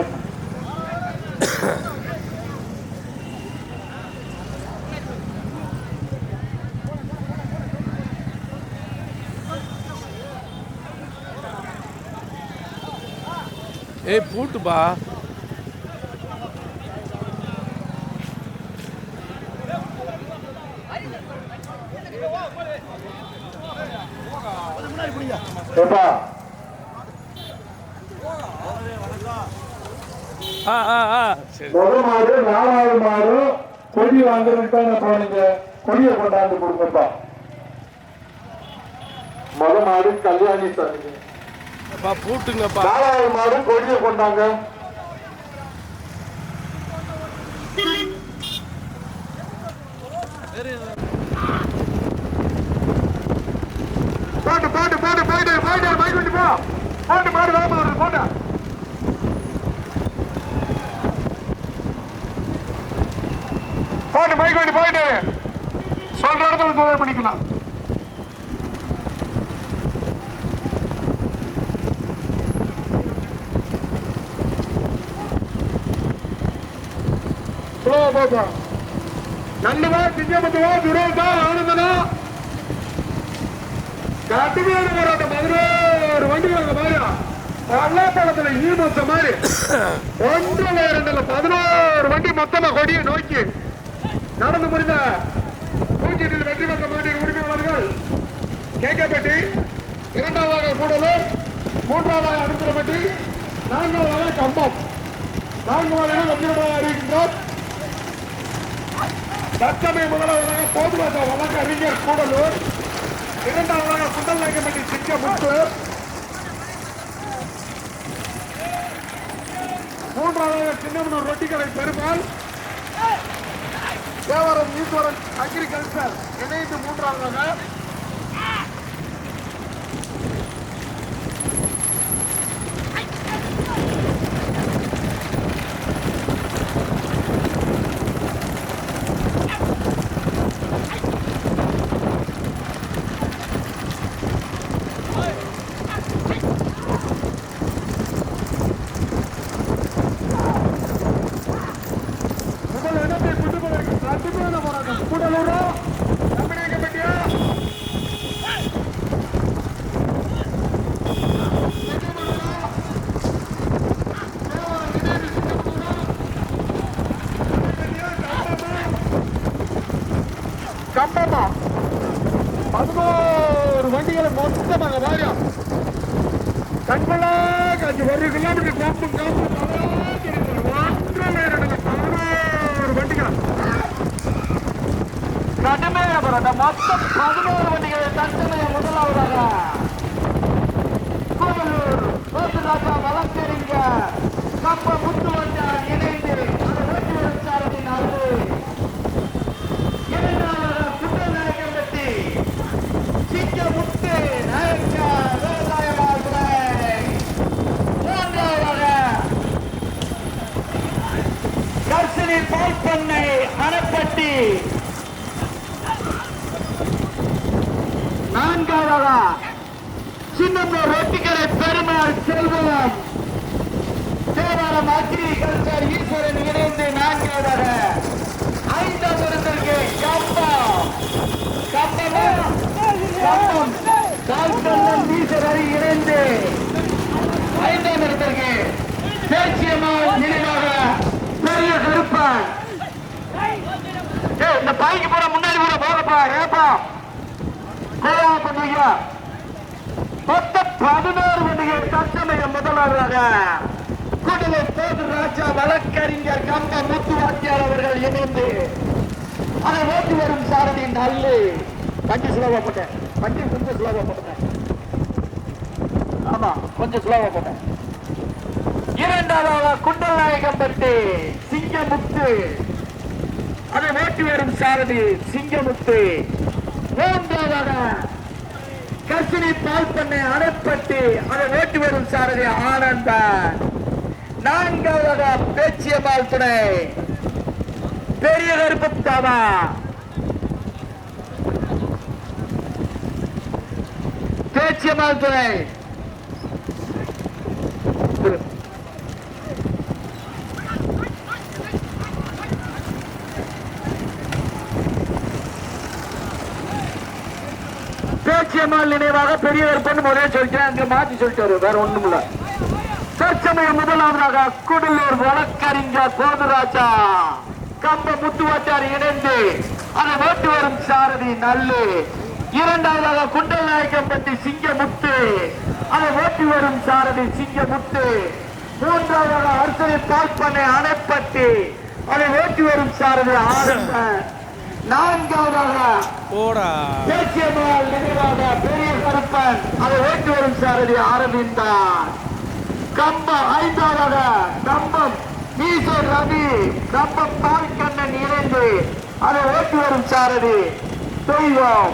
கட்டணும் ஏய் பூட்டுப்பா ஏப்பா ஆ ஆ ஆ சரி முதல் மாடு நாலாவது மாடு வாங்குறதுக்கான போனீங்க கொடியை கொண்டாந்து கொடுங்கப்பா முத மாடு கல்யாணி சாமி அப்பா பூட்டுங்கப்பா நாலாவது மாடு கொடியை கொண்டாங்க போட்டு போட்டு போட்டு போயிட்டு போயிட்டு போயிட்டு விட்டு போ போட்டு மாடு வேகமா போட்டு பைக் வண்டி போயிட்டு சொல்ற இடத்துல தொழில் பண்ணிக்கலாம். ஸ்லோவா போப்பா நல்லவா திங்கப்பட்டுவா துரோகா ஆனந்தனா. கட்டுமையான போராட்டம் பதினோரு வண்டி வாங்க பாயா பள்ளப்பழத்துல ஈமத்த மாதிரி. ஒன்றுல இரண்டுல பதினோரு வண்டி மொத்தமா கொடியை நோக்கி நடந்து முடிந்த பூஞ்செட்டில் வெற்றி பெற்ற மாட்டின் உரிமையாளர்கள். கேட்கப்பட்டி இரண்டாவதாக கூடலூர் மூன்றாவதாக அடுத்தப்பட்டி நான்காவதாக கம்பம். நான்காவதாக வெற்றிடமாக அறிவிக்கின்றோம். தற்சமய முதலாவதாக போதுவாக வழக்கு அறிஞர் கூடலூர் இரண்டாவதாக குண்டல் சிக்க முத்து மூன்றாவதாக சின்னமனூர் ரொட்டிக்கடை பெருமாள் தேவரம் ஈஸ்வரன் அக்ரிகல்ச்சர் இணைந்து மூன்றாவதாக முதல் இடத்தை கொண்டு போவதற்கு கடுமையான போராட்டம் கூடலூரா தமிழகப்பட்டியா கம்பமா பதினோரு வண்டிகளை மொத்தமாக வாரியா கண்பலா அஞ்சு ஒரு கிலோமீட்டர் காப்பு காப்பு வண்டிகள் கடுமையான போராட்டம் மொத்தம் பதினோரு வண்டிகளை தற்சமய முதலாவதாக கோவலூர் சோசுராஜா வழக்கறிஞ கம்ப முத்துவண்டார் அந்த வேட்டுவர் சாரதின் அருள் இரண்டாவது குண்டநாயக்கம்பட்டி சிங்கமுத்து நாயக்கா விவசாயமாதுரை மூன்றாவதாக கர்சினி பால் பண்ணை அறப்பட்டி நான்காவதா சின்னம்மூர் ரொட்டிக்கரை பெருமாள் செல்வம். தேவாரம் அக்ரிகல்ச்சர் ஈஸ்வரன் இணைந்து நான்காவதாக ஐந்தாவது இடத்திற்கு கம்பம். கம்பமா? கம்பம். கால்கண்ணம் வீசரை இணைந்து. ஐந்தாம் இடத்திற்கு தேசியம்மாள் நினைவாக பெரிய கருப்பன் இந்த பைக்கு போற முன்னாடி போற போகப்பா ஏப்பா கோவா பண்ணுவீங்க மொத்தம் பதினோரு வண்டிகள் தற்சமய முதல்வராக குடலை போது ராஜா வழக்கறிஞர் கம்ப முத்து வாத்தியார் அவர்கள் இணைந்து அதை ஓட்டி வரும் சாரணி நல்லு. வண்டி சுலபா போட்டேன் வண்டி கொஞ்சம் சுலபா போட்டேன் ஆமா கொஞ்சம் சுலபா போட்டேன் இரண்டாவது குண்டல் நாயகம்பட்டி சிங்கமுத்து. அதை ஓட்டி வரும் சாரதி சிங்கமுத்து. மூன்றாவதாக பால் பண்ணை அணைப்பட்டி அதை ஓட்டி வரும் சாரதி ஆனந்த. நான்காவதாக பேச்சியம்மாள் துணை. பெரிய கருப்பத்தாவா பேச்சியம்மாள் துணை. பேச்சியம்மாள் நினைவாக பெரியவர் பொண்ணு முதலே சொல்லிட்டேன் மாற்றி மாத்தி சொல்லிட்டாரு வேற ஒண்ணும் இல்ல. தற்சமயம் முதலாவதாக குடலூர் வழக்கறிஞர் கோதுராஜா. கம்ப முத்துவாச்சார் இணைந்து அதை ஓட்டு வரும் சாரதி நல்லு. இரண்டாவதாக குண்டல் சிங்க சிங்கமுத்து. அதை ஓட்டி வரும் சாரதி சிங்கமுத்து. மூன்றாவதாக அரசனை பால்பண்ணை அணைப்பட்டி. அதை ஓட்டி வரும் சாரதி ஆரம்பன் நான்காவதாக தேசியமால் நினைவாக பெரிய கருப்பன். அதை ஓட்டி வரும் சாரதி அரவிந்தான் கம்பம் ஐந்தாவதாக கம்பம் மீசர் ரவி. கம்பம் தாய்க்கண்ணன் இணைந்து அதை ஓட்டி வரும் சாரதி. தெய்வம்.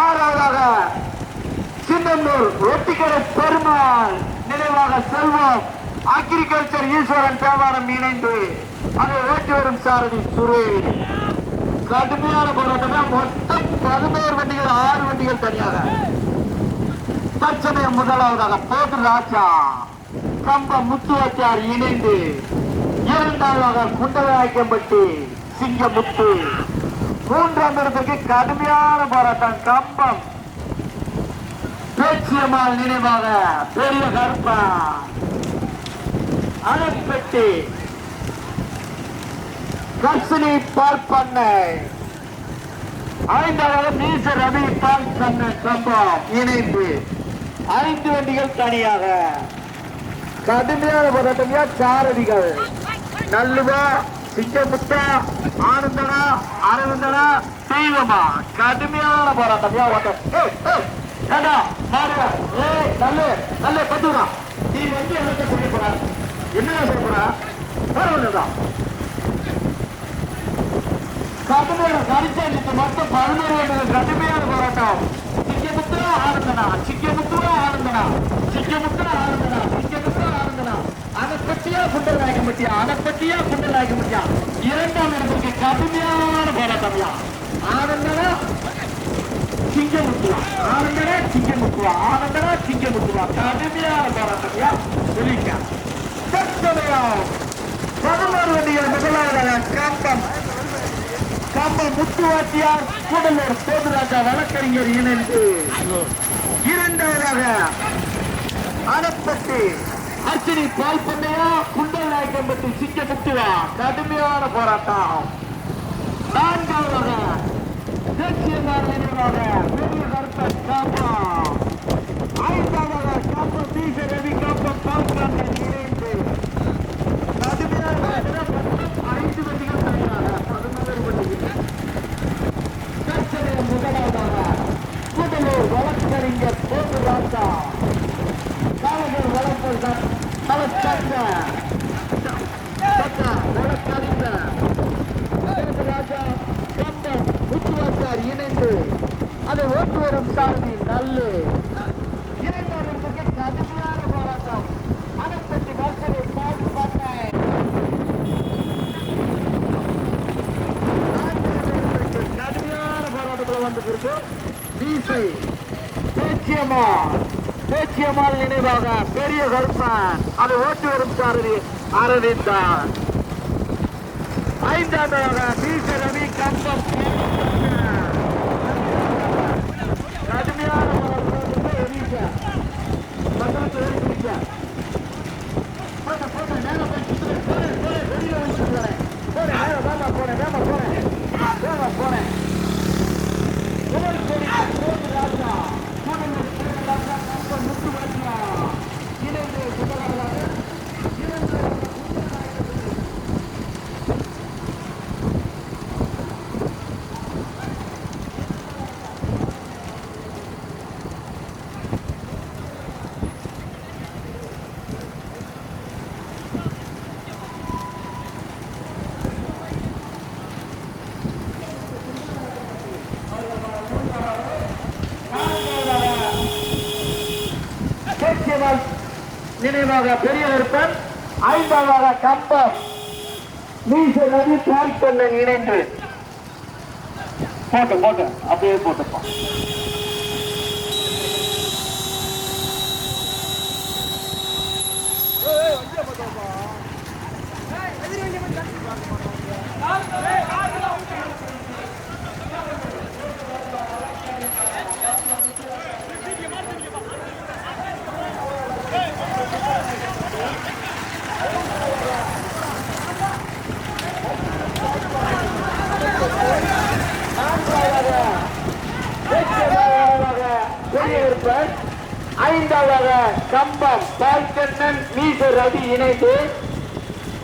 ஆறாவதாக சின்னந்தூர் ஒட்டிக்கடை பெருமாள் நினைவாக செல்வம். அக்ரிகல்ச்சர் ஈஸ்வரன் தேவாரம் இணைந்து அதை ஓட்டி வரும் சாரதி சுரேஷ். கடுமையான போராட்டமே மொத்தம் பதினோரு வண்டிகள் ஆறு வண்டிகள் தனியாக. தற்சமயம் முதலாவதாக போட்டு ராஜா கம்ப முத்துவாச்சார் இணைந்து இரண்டாவதாக குண்டநாயக்கம்பட்டி சிங்கமுத்து. மூன்றாம் இடத்திற்கு கடுமையான போராட்டம் கம்பம். பேச்சியம்மாள் நினைவாக பெரிய கருப்பா. அணைப்பட்டி கர்சினி பால் பண்ணை. ஐந்தாவது மீச ரவி பால் பண்ணை சம்பவம். இணைப்பு. ஐந்து வண்டிகள் தனியாக. கடுமையான போராட்டமையா சாரதிகள் நல்லுவா சிங்கமுத்தா ஆனந்தனா அரவிந்தனா தெய்வமா கடுமையான போராட்டமையா ஓட்டம் ஏய், ஏய், ஏண்டா, நீ வந்து என்ன சொல்ல போறா? என்ன சொல்ல போற? பரவாயில்லதான் கடுமையான கரிசலுக்கு மட்டும் பதினோரு வருடங்கள் கடுமையான போராட்டம். சிங்கமுத்திரா ஆனந்தனா சிங்கமுத்திரா ஆனந்தனா சிங்கமுத்திரா ஆனந்தனா சிங்கமுத்திரா ஆனந்தனா அணைப்பட்டியா குண்டல் நாயகம்பட்டியா அணைப்பட்டியா குண்டல் நாயகம்பட்டியா இரண்டாம் இடத்துக்கு கடுமையான போராட்டம்யா ஆனந்தனா சிங்கமுத்துவா ஆனந்தனா சிங்கமுத்துவா ஆனந்தனா சிங்கமுத்துவா கடுமையான போராட்டம்யா சொல்லிக்க தற்சமயம் பதினோரு வண்டிகள் முதலாவதாக கம்பம் கம்பம் முத்துவாட்டியார் கூடலூர் சோதராஜா வழக்கறிஞர் இணைந்து இரண்டாவதாக அனப்பட்டி அர்ச்சனி பால் பண்ணையா குண்டல் நாயக்கம்பட்டி சிங்க முத்துவா கடுமையான போராட்டம். நான்காவதாக தேசியமார் நினைவாக பெரிய கருப்பன் காப்பா. ஐந்தாவதாக காப்பா தீச ரவி காப்பா பால்காந்தன் இணைந்து கடுமையான போராட்டம். ஐந்து வண்டிகள் தனியாக பதினோரு வண்டிகள் தற்சமயம் முதலாவதாக கூடலூர் வழக்கறிஞர் போது ராஜா காவலர் வழக்கறிஞர் வழக்கறிஞர் ராஜா. முத்துவாச்சார் இணைந்து அதை ஓட்டு வரும் சாரதி நல்லு இரண்டாவதற்கு கடுமையான போராட்டம் அணைப்பட்டி வாசலை பாடு பண்ணை கடுமையான போராட்டத்தில் வந்திருக்கு பிசி பேச்சியம்மா பேச்சியம்மாள் பெரிய கருப்பன் அதை ஓட்டி வரும் சாரதி அரவிந்தான் ஐந்தாவதாக பிசி ரவி கம்பம் கடுமையான போராட்டத்தில் எரிச்சா பக்கத்துல எரிச்சா போட்ட போட்ட நேரம் போய் சுத்துறேன் போறேன் போறேன் வெளியில வந்து சுத்துறேன் போறேன் நேரம் வேமா போறேன் வேமா போறேன் வேமா போறேன் ஒவ்வொரு கோடி கோடி ராஜா கூடலூர் கோடி ராஜா கம்பம் முத்து வாட்டியா இணைந்து முதலாவதாக இரண்டு பேச்சியவாள் நினைவாக பெரிய விருப்பம். ஐந்தாவதாக கம்பம். மீச நதி பால்பண்ணன் இணைந்து. போட்டு போட்டு. அப்படியே போட்டுப்போம் இரண்டாவதாக கம்பம் பால்கண்ணன் மீசர் ரவி இணைந்து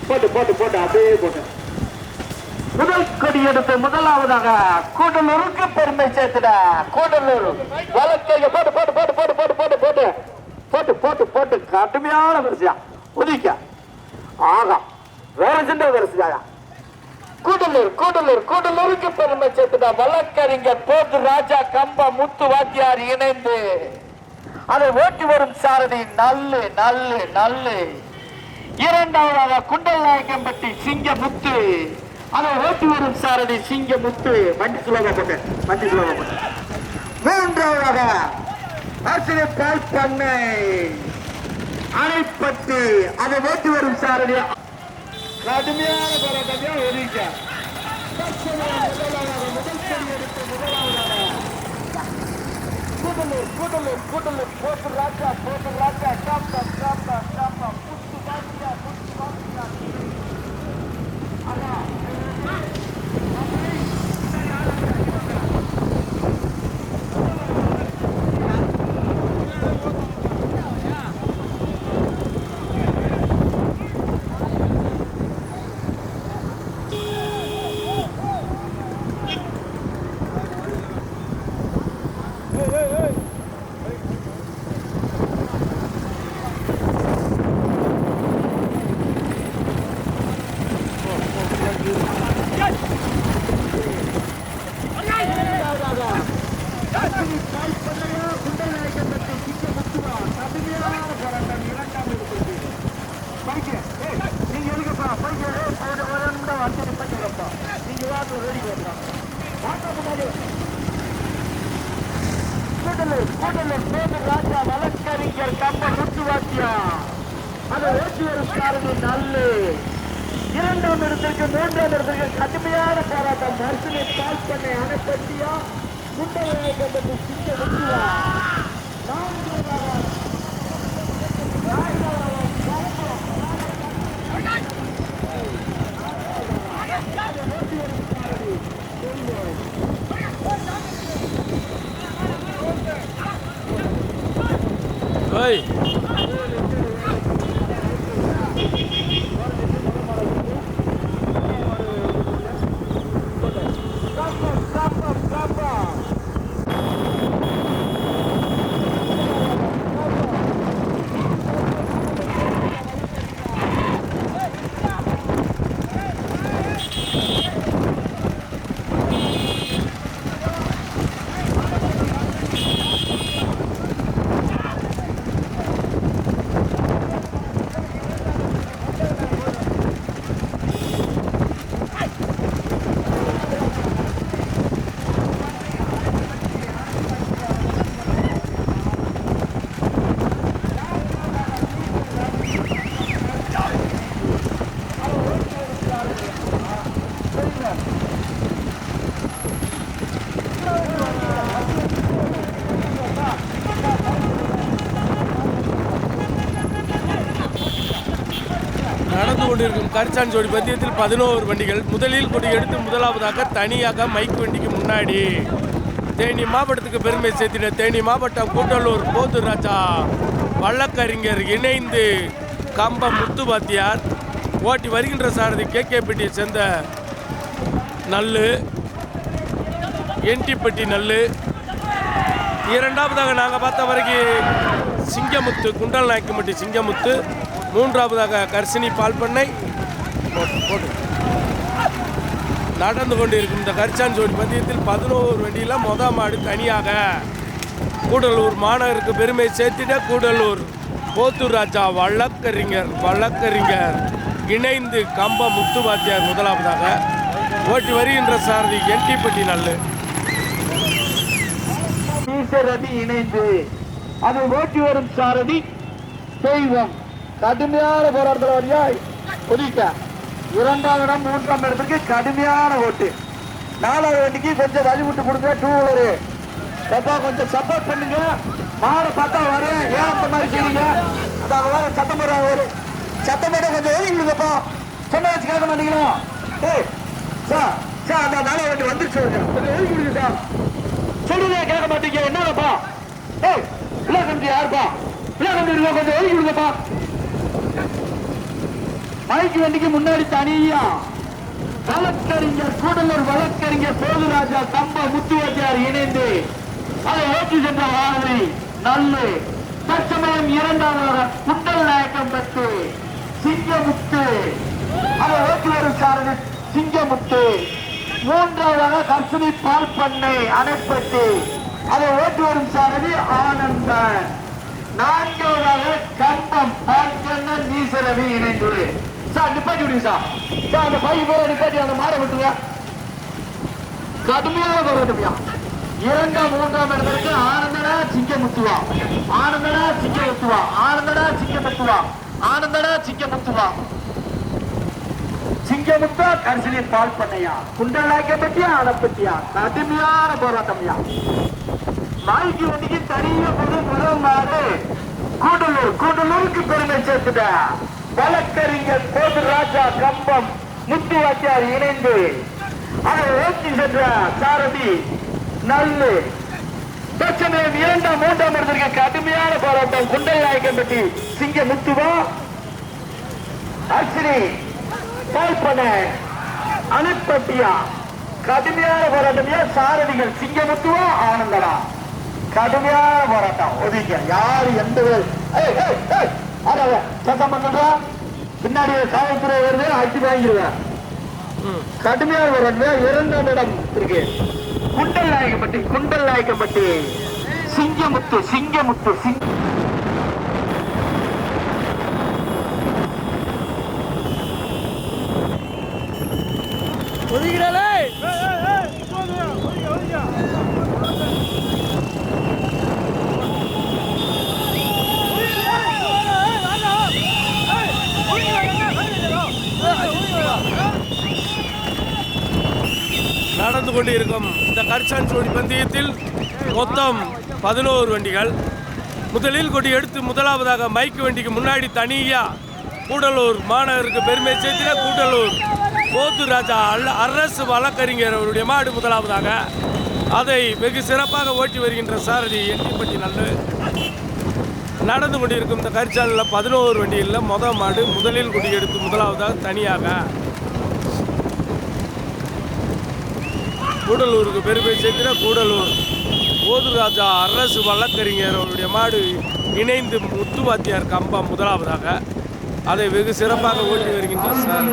போட்டு போட்டு போட்டு அப்படியே போட்டு. முதல் கொடி எடுத்து முதலாவதாக கூடலூருக்கு பெருமை சேர்த்துட கூடலூர். வழக்கைய போட்டு போட்டு போட்டு போட்டு போட்டு போட்டு போட்டு. போட்டு போட்டு போட்டு கடுமையான வரிசையா. உதிக்க ஆகா. வேற சின்ன வரிசையா கூடலூர் கூடலூர் கூடலூருக்கு பெருமை சேர்த்துட வழக்கறிஞர் போது ராஜா கம்ப முத்து வாத்தியார் இணைந்து. அதை ஓட்டி வரும் சாரதி நல்லு நல்லு நல்லு. இரண்டாவதாக குண்டல் நாயக்கம்பட்டி சிங்கமுத்து. அதை ஓட்டி வரும் சாரதி சிங்கமுத்து. வண்டி சுலபா வண்டி சுலபா மூன்றாவதாக ஆசிரியர் பால் பண்ணை. அணைப்பட்டு அதை ஓட்டி வரும் சாரதி. கடுமையான போராட்டத்தையா ஒதுக்க கூட்டலூர் கூட்டலூர் கூட்டலூர் போட்டு ராஜா போட்டு ராஜா காப்பா காப்பா காப்பா புத்து பாத்தியா Thank you. வேட்சியருக்காரர்கள் நல்ல இரண்டாம் இடத்திற்கு மூன்றாம் இடத்திற்கு கடுமையான போராட்டம். மர்சனை கால் பண்ண அணைப்பட்டியா குண்டவரை கண்டது சிங்க முக்கியா Hey! கரிச்சான் ஜோடி பந்தயத்தில் பதினோரு வண்டிகள். முதலில் கொடி எடுத்து முதலாவதாக தனியாக மைக் வண்டிக்கு முன்னாடி. தேனி மாவட்டத்துக்கு பெருமை சேர்த்தின தேனி மாவட்டம் கூட்டலூர் போது ராஜா வழக்கறிஞர் இணைந்து கம்பம் முத்து வாத்தியார் ஓட்டி வருகின்ற சாரதி கே கேபிட்டியை சேர்ந்த நல்லு. என்டிப்பட்டி நல்லு. இரண்டாவதாக நாங்கள் பார்த்த வரைக்கும் சிங்கமுத்து குண்டல் நாயக்கம்பட்டி சிங்கமுத்து. மூன்றாவதாக கர்சினி பால் பண்ணை போட்டு, போட்டு. நடந்து கொண்டிருக்கும் இந்த கரிச்சான் சோடி பந்தயத்தில் பதினோரு வண்டியில் மொத மாடு தனியாக. கூடலூர் மாநகருக்கு பெருமை சேர்த்திட கூடலூர். போத்தூர் ராஜா வழக்கறிஞர் வழக்கறிஞர். இணைந்து கம்ப முத்து வாத்தியார் முதலாவதாக. ஓட்டி வருகின்ற சாரதி என்டிப்பட்டி நல்லு. ரதி இணைந்து. அது ஓட்டி வரும் சாரதி. தெய்வம். கடுமையான போராட்டத்தில் வழியாய் ஒதுக்க இரண்டாம் இடம் மூன்றாம் இடத்துக்கு கடுமையான ஓட்டு. நாலாவது வண்டிக்கு கொஞ்சம் வழி கொடுங்க டூ வீலரு அப்பா கொஞ்சம் சப்போர்ட் பண்ணுங்க. மாடு பார்த்தா வரேன் ஏன் அந்த மாதிரி செய்யுங்க. அந்த வேற சத்தம் போடுறாங்க ஒரு. சத்தம் போட்டு கொஞ்சம் ஒதுங்கிடுங்கப்பா சொன்ன வச்சு கேட்க மாட்டீங்களா? ஏய் சார் சார் அந்த நாலாவது வண்டி வந்துருச்சு கொஞ்சம் ஒதுங்கிடுங்க சார் சொல்லுங்க கேட்க மாட்டீங்க. என்னப்பா ஏய் பிள்ளை கம்பி யாருப்பா? பிள்ளை கம்பி இருக்கா கொஞ்சம் ஒதுக்கி விடுங்கப்பா மைக்கு வண்டிக்கு முன்னாடி தனியா? வழக்கறிஞர் கூடலூர் வழக்கறிஞர் போதுராஜா தம்ப முத்துவாச்சியார் இணைந்து அதை ஓட்டி சென்ற வானதி நல்லு. தற்சமயம் இரண்டாவது குண்டல் நாயக்கம் பெற்று சிங்கமுத்து. அதை ஓட்டி வரும் சாரதி சிங்கமுத்து. மூன்றாவதாக கர்சனி பால் பண்ணை அணைப்பட்டு அதை ஓட்டி வரும் சாரதி ஆனந்தன். நான்காவதாக கம்பம் பால்கண்ணன் நீசரவி இணைந்து சார் நிப்பாட்டி விடுங்க சார். சார் அந்த பைக் போற நிப்பாட்டி அந்த மாற விட்டுங்க கடுமையாக போராட்டமியா. இரண்டாம் மூன்றாம் இடத்திற்கு ஆனந்தடா சிங்கமுத்துவா. ஆனந்தடா சிங்கமுத்துவா. ஆனந்தடா சிங்கமுத்துவா. ஆனந்தடா சிங்கமுத்துவா. சிங்கமுத்தா கரிசனி பால் பண்ணையா. குண்டலாக்கப்பட்டியா அடப்பட்டியா கடுமையான போராட்டம்யா. நாய்க்கு வண்டிக்கு தனியா பொது முதல் மாறு கூடலூர் கூடலூருக்கு பெருமை சேர்த்துட்ட. வழக்கறிஞர் கோது ராஜா கம்பம் முத்துவாச்சியார் இணைந்து அதை ஓட்டி சென்ற சாரதி நல்லு. தற்சமயம் இரண்டாம் மூன்றாம் இடத்திற்கு கடுமையான போராட்டம். குண்டல் நாயக்கம்பட்டி சிங்க முத்துவா அர்ச்சனி பால்பன அனுப்பட்டியா கடுமையான போராட்டம். சாரதிகள் சிங்க முத்துவா ஆனந்தடா கடுமையான போராட்டம். ஒதுங்க யாரு எந்த சத்தம் பண்ணுறா பின்னாடி காவல்துறை வருது அடிச்சு வாங்கிடுவேன். கடுமையான போராட்டம் இரண்டாம் இடம் இருக்கு. குண்டல் நாயக்கப்பட்டி குண்டல் நாயக்கப்பட்டி சிங்கமுத்து சிங்கமுத்து சிங்க ஒதுக்கிறாளே நடந்து கொண்டிருக்கும் இந்த பந்தயத்தில் மொத்தம் பதினோரு வண்டிகள். முதலில் கொடி எடுத்து முதலாவதாக மைக்கு வண்டிக்கு முன்னாடி தனியா கூடலூர் மாநகருக்கு பெருமை சேர்த்தின கூடலூர் போத்து ராஜா அல்ல அரசு வழக்கறிஞர் அவருடைய மாடு முதலாவதாக அதை வெகு சிறப்பாக ஓட்டி வருகின்ற சாரதி எட்டிப்பட்டி நல்ல நடந்து கொண்டிருக்கும் இந்த கரிச்சாலில் பதினோரு வண்டியில் மொதல் மாடு முதலில் குடியெடுத்து முதலாவதாக தனியாக கூடலூருக்கு பெருமை சேர்க்கிற கூடலூர். போதுராஜா அரசு வழக்கறிஞர் அவருடைய மாடு இணைந்து முத்துவாத்தியார் கம்பம் முதலாவதாக. அதை வெகு சிறப்பாக ஓட்டி வருகின்றார் சார்.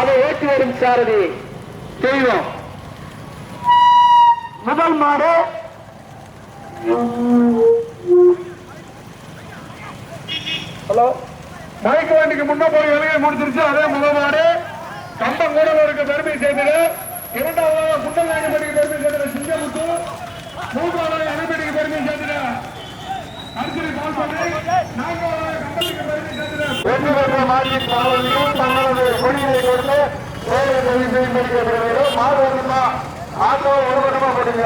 அதை ஓட்டி வரும் சாரதி. தெய்வம். முதல் மாடு. ஹலோ? மயக்க வண்டிக்கு முன்ன போய் வேலையை முடிச்சிருச்சு. அதே முதல் மாடு கம்பம் கூடலூருக்கு பெருமை சேர்ந்தது இரண்டாவது குண்டல் நாயகப்பட்டிக்கு பெருமை சேர்ந்தது சிங்கமுத்து. மூன்றாவது அணைப்பட்டிக்கு பெருமை சேர்ந்தது அர்ஜுனி பால் பண்ணை நான்காவது கம்பத்துக்கு பெருமை சேர்ந்தது வெற்றி பெற்ற மாடியின் பாவனையும் தங்களது கொடியை கொண்டு சேவை செய்யும்படி கேட்கிறீர்கள் மாடு வருமா ஆட்டோ ஒரு பக்கமா போடுங்க.